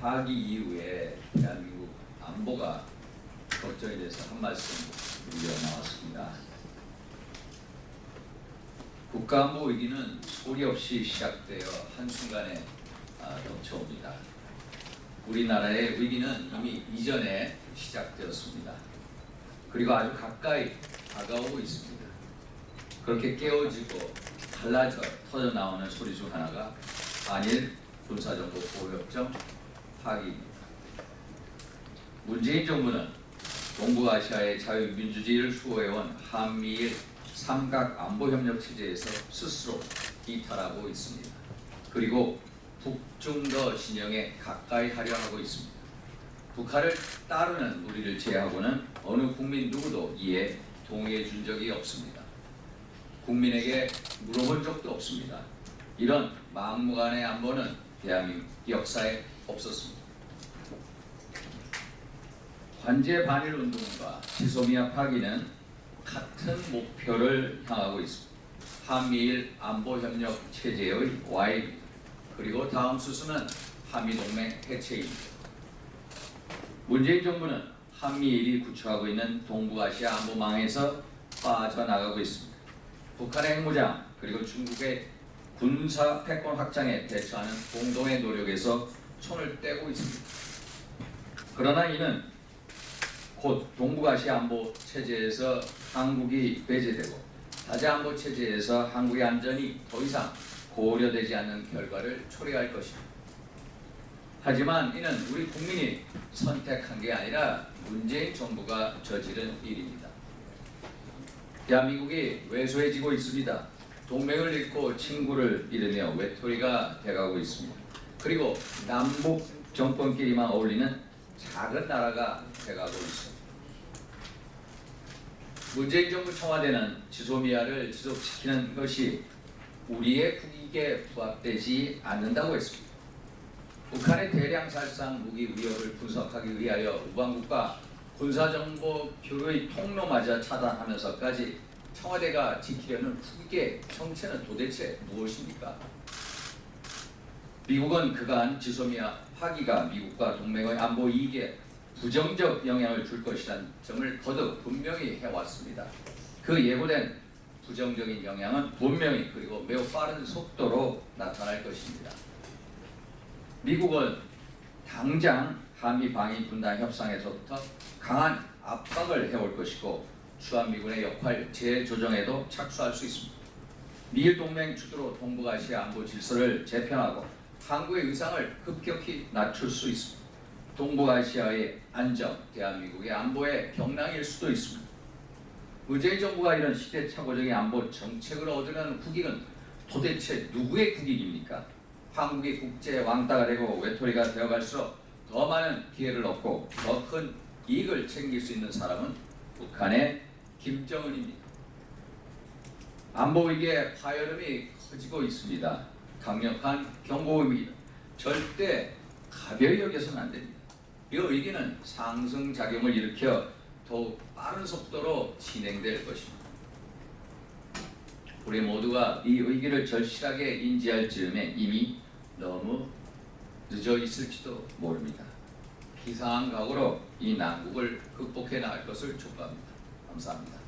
파기 이후에 대한민국 안보가 걱정에 대해서 한 말씀 드리려 나왔습니다. 국가안보 위기는 소리 없이 시작되어 한순간에 아, 덮쳐옵니다. 우리나라의 위기는 이미 이전에 시작되었습니다. 그리고 아주 가까이 다가오고 있습니다. 그렇게 깨어지고 갈라져 터져 나오는 소리 중 하나가 한일 군사정보 보호협정 파기입니다. 문재인 정부는 동북아시아의 자유민주주의를 수호해온 한미일 삼각 안보협력 체제에서 스스로 이탈하고 있습니다. 그리고 북중러 진영에 가까이 하려 하고 있습니다. 북한을 따르는 우리를 제외하고는 어느 국민 누구도 이에 동의해 준 적이 없습니다. 국민에게 물어본 적도 없습니다. 이런 막무가내 안보는 대한민국 역사에 없었습니다. 관제 반일 운동과 지소미아 파기는 같은 목표를 향하고 있습니다. 한미일 안보 협력 체제의 와입 그리고 다음 수순은 한미 동맹 해체입니다. 문재인 정부는 한미일이 구축하고 있는 동북아시아 안보망에서 빠져나가고 있습니다. 북한의 핵무장 그리고 중국의 군사 패권 확장에 대처하는 공동의 노력에서 손을 떼고 있습니다. 그러나 이는 곧 동북아시아 안보 체제에서 한국이 배제되고 다자 안보 체제에서 한국의 안전이 더 이상 고려되지 않는 결과를 초래할 것입니다. 하지만 이는 우리 국민이 선택한 게 아니라 문재인 정부가 저지른 일입니다. 대한민국이 왜소해지고 있습니다. 동맹을 잃고 친구를 잃으며 외톨이가 돼가고 있습니다. 그리고 남북 정권끼리만 어울리는 작은 나라가 돼가고 있습니다. 문재인 정부 청와대는 지소미아를 지속시키는 것이 우리의 국익에 부합되지 않는다고 했습니다. 북한의 대량 살상 무기 위협을 분석하기 위하여 우방국과 군사정보 교류의 통로마저 차단하면서까지 청와대가 지키려는 국익의 정체는 도대체 무엇입니까? 미국은 그간 지소미아 파기가 미국과 동맹의 안보 이익에 부정적 영향을 줄 것이라는 점을 거듭 분명히 해왔습니다. 그 예고된 부정적인 영향은 분명히 그리고 매우 빠른 속도로 나타날 것입니다. 미국은 당장 한미 방위 분단 협상에서부터 강한 압박을 해올 것이고 주한미군의 역할 재조정에도 착수할 수 있습니다. 미일 동맹 주도로 동북아시아 안보 질서를 재편하고 한국의 의상을 급격히 낮출 수 있습니다. 동북아시아의 안정, 대한민국의 안보의 경랑일 수도 있습니다. 문재인 정부가 이런 시대착오적인 안보 정책을 얻으려는 국익은 도대체 누구의 국익입니까? 한국이 국제 왕따가 되고 외톨이가 되어갈수록 더 많은 기회를 얻고 더 큰 이익을 챙길 수 있는 사람은 북한의 김정은입니다. 안보 위기의 파열음이 커지고 있습니다. 강력한 경고음입니다. 절대 가벼이 여겨서는 안 됩니다. 이 위기는 상승 작용을 일으켜 더욱 빠른 속도로 진행될 것입니다. 우리 모두가 이 위기를 절실하게 인지할 즈음에 이미 너무 늦어 있을지도 모릅니다. 기상한 각오로 이 난국을 극복해 나갈 것을 촉구합니다. 감사합니다.